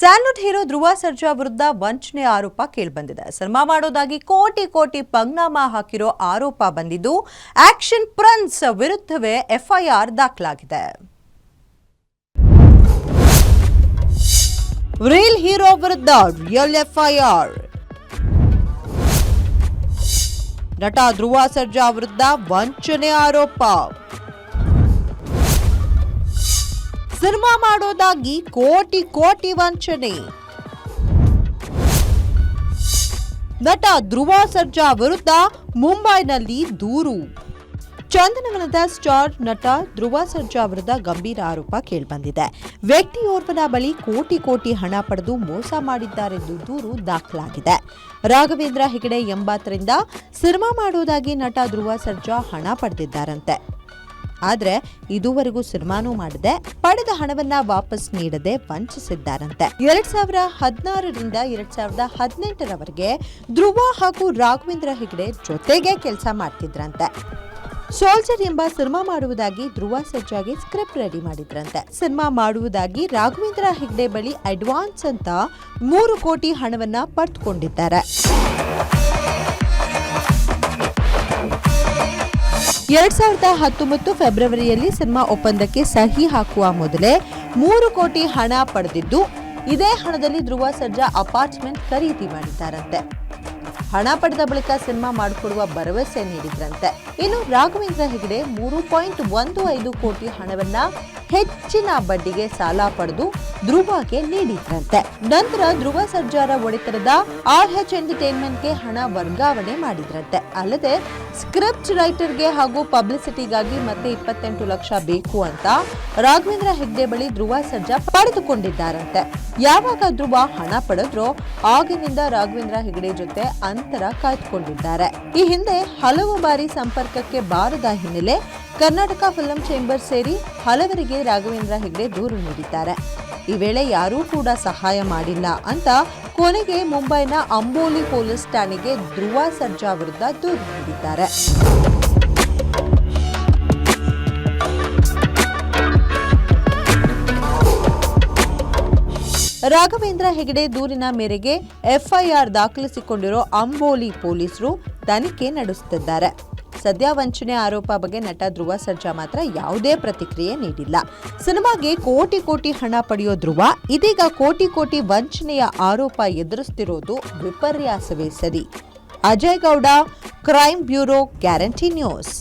ಸ್ಯಾಂಡ್ವುಡ್ hero Dhruva Sarja ವಿರುದ್ಧ ವಂಚನೆ ಆರೋಪ ಕೇಳಿಬಂದಿದೆ. ಸಿನಿಮಾ ಮಾಡೋದಾಗಿ ಕೋಟಿ ಕೋಟಿ ಪಂಗ್ನಾಮ ಹಾಕಿರೋ ಆರೋಪ ಬಂದಿದ್ದು ಆಕ್ಷನ್ ಪ್ರನ್ಸ್ ವಿರುದ್ಧವೇ ಎಫ್ಐಆರ್ ದಾಖಲಾಗಿದೆ. ರೀಲ್ ಹೀರೋ ವಿರುದ್ಧ ರಿಯಲ್ ಎಫ್ಐಆರ್. ನಟ ಧ್ರುವ ಸರ್ಜಾ ವಿರುದ್ಧ ವಂಚನೆ ಆರೋಪ. ಸಿನಿಮಾ ಮಾಡೋದಾಗಿ ಕೋಟಿ ಕೋಟಿ ವಂಚನೆ. ನಟ ಧ್ರುವ ಸರ್ಜಾ ವಿರುದ್ಧ ಮುಂಬೈನಲ್ಲಿ ದೂರು. ಚಂದನವನದ ಸ್ಟಾರ್ ನಟ ಧ್ರುವ ಸರ್ಜಾ ವಿರುದ್ಧ ಗಂಭೀರ ಆರೋಪ ಕೇಳಿಬಂದಿದೆ. ವ್ಯಕ್ತಿಯೋರ್ವನ ಬಳಿ ಕೋಟಿ ಕೋಟಿ ಹಣ ಪಡೆದು ಮೋಸ ಮಾಡಿದ್ದಾರೆಂದು ದೂರು ದಾಖಲಾಗಿದೆ. ರಾಘವೇಂದ್ರ ಹೆಗಡೆ ಎಂಬತ್ತರಿಂದ ಸಿನಿಮಾ ಮಾಡೋದಾಗಿ ನಟ ಧ್ರುವ ಸರ್ಜಾ ಹಣ ಪಡೆದಿದ್ದಾರಂತೆ. ಆದ್ರೆ ಇದುವರೆಗೂ ಸಿನಿಮಾನೂ ಮಾಡದೆ, ಪಡೆದ ಹಣವನ್ನ ವಾಪಸ್ ನೀಡದೆ ವಂಚಿಸಿದ್ದಾರಂತೆ. ಎರಡ್ ಸಾವಿರ ಹದಿನಾರರಿಂದ ಎರಡ್ ಸಾವಿರದ ಹದಿನೆಂಟರವರೆಗೆ ಧ್ರುವ ಹಾಗೂ ರಾಘವೇಂದ್ರ ಹೆಗ್ಡೆ ಜೊತೆಗೆ ಕೆಲಸ ಮಾಡ್ತಿದ್ರಂತೆ. ಸೋಲ್ಜರ್ ಎಂಬ ಸಿನಿಮಾ ಮಾಡುವುದಾಗಿ ಧ್ರುವ ಸಜ್ಜಾಗಿ ಸ್ಕ್ರಿಪ್ಟ್ ರೆಡಿ ಮಾಡಿದ್ರಂತೆ. ಸಿನಿಮಾ ಮಾಡುವುದಾಗಿ ರಾಘವೇಂದ್ರ ಹೆಗ್ಡೆ ಬಳಿ ಅಡ್ವಾನ್ಸ್ ಅಂತ ಮೂರು ಕೋಟಿ ಹಣವನ್ನ ಪಡೆದುಕೊಂಡಿದ್ದಾರೆ ಎರಡ್ ಸಾವಿರದ ಹತ್ತೊಂಬತ್ತು ಫೆಬ್ರವರಿಯಲ್ಲಿ ಸಿನಿಮಾ ಒಪ್ಪಂದಕ್ಕೆ ಸಹಿ ಹಾಕುವ ಮೊದಲೇ ಮೂರು ಕೋಟಿ ಹಣ ಪಡೆದಿದ್ದು, ಇದೇ ಹಣದಲ್ಲಿ ಧ್ರುವ ಸರ್ಜಾ ಅಪಾರ್ಟ್ಮೆಂಟ್ ಖರೀದಿ ಮಾಡಿದ್ದಾರಂತೆ. ಹಣ ಪಡೆದ ಬಳಿಕ ಸಿನಿಮಾ ಮಾಡಿಕೊಡುವ ಭರವಸೆ ನೀಡಿದ್ರಂತೆ. ಇನ್ನು ರಾಘವೇಂದ್ರ ಹೆಗಡೆ ಮೂರು ಪಾಯಿಂಟ್ ಒಂದು ಐದು ಕೋಟಿ ಹಣವನ್ನ ಹೆಚ್ಚಿನ ಬಡ್ಡಿಗೆ ಸಾಲ ಪಡೆದು ಧ್ರುವಗೆ ನೀಡಿದ್ರಂತೆ. ನಂತರ ಧ್ರುವ ಸರ್ಜಾರ ಒಡೆತನದ ಆರ್ ಎಚ್ ಎಂಟರ್ಟೈನ್ಮೆಂಟ್ಗೆ ಹಣ ವರ್ಗಾವಣೆ ಮಾಡಿದ್ರಂತೆ. ಅಲ್ಲದೆ ಸ್ಕ್ರಿಪ್ಟ್ ರೈಟರ್ಗೆ ಹಾಗೂ ಪಬ್ಲಿಸಿಟಿಗಾಗಿ ಮತ್ತೆ ಇಪ್ಪತ್ತೆಂಟು ಲಕ್ಷ ಬೇಕು ಅಂತ ರಾಘವೇಂದ್ರ ಹೆಗ್ಡೆ ಬಳಿ ಧ್ರುವ ಸರ್ಜಾ ಪಡೆದುಕೊಂಡಿದ್ದಾರಂತೆ. ಯಾವಾಗ ಧ್ರುವ ಹಣ ಪಡೆದ್ರೋ ಆಗಿನಿಂದ ರಾಘವೇಂದ್ರ ಹೆಗ್ಡೆ ಜೊತೆ ಅಂತರ ಕಾಯ್ದುಕೊಂಡಿದ್ದಾರೆ. ಈ ಹಿಂದೆ ಹಲವು ಬಾರಿ ಸಂಪರ್ಕಕ್ಕೆ ಬಾರದ ಹಿನ್ನೆಲೆ ಕರ್ನಾಟಕ ಫಿಲಂ ಚೇಂಬರ್ ಸೇರಿ ಹಲವರಿಗೆ ರಾಘವೇಂದ್ರ ಹೆಗ್ಡೆ ದೂರು ನೀಡಿದ್ದಾರೆ. ಈ ವೇಳೆ ಯಾರೂ ಕೂಡ ಸಹಾಯ ಮಾಡಿಲ್ಲ ಅಂತ ಕೊನೆಗೆ ಮುಂಬೈನ ಅಂಬೋಲಿ ಪೊಲೀಸ್ ಠಾಣೆಗೆ ಧ್ರುವ ಸರ್ಜಾ ವಿರುದ್ಧ ದೂರು ನೀಡಿದ್ದಾರೆ. ರಾಘವೇಂದ್ರ ಹೆಗಡೆ ದೂರಿನ ಮೇರೆಗೆ ಎಫ್ಐಆರ್ ದಾಖಲಿಸಿಕೊಂಡಿರೋ ಅಂಬೋಲಿ ಪೊಲೀಸರು ತನಿಖೆ ನಡೆಸುತ್ತಿದ್ದಾರೆ. ಸದ್ಯ ವಂಚನೆ ಆರೋಪ ಬಗ್ಗೆ ನಟ ಧ್ರುವ ಸರ್ಜಾ ಮಾತ್ರ ಯಾವುದೇ ಪ್ರತಿಕ್ರಿಯೆ ನೀಡಿಲ್ಲ. ಸಿನಿಮಾಗೆ ಕೋಟಿ ಕೋಟಿ ಹಣ ಪಡೆಯೋ ಧ್ರುವ, ಇದೀಗ ಕೋಟಿ ಕೋಟಿ ವಂಚನೆಯ ಆರೋಪ ಎದುರಿಸ್ತಿರೋದು ವಿಪರ್ಯಾಸವೇ ಸರಿ. Ajay Gowda crime bureau guarantee news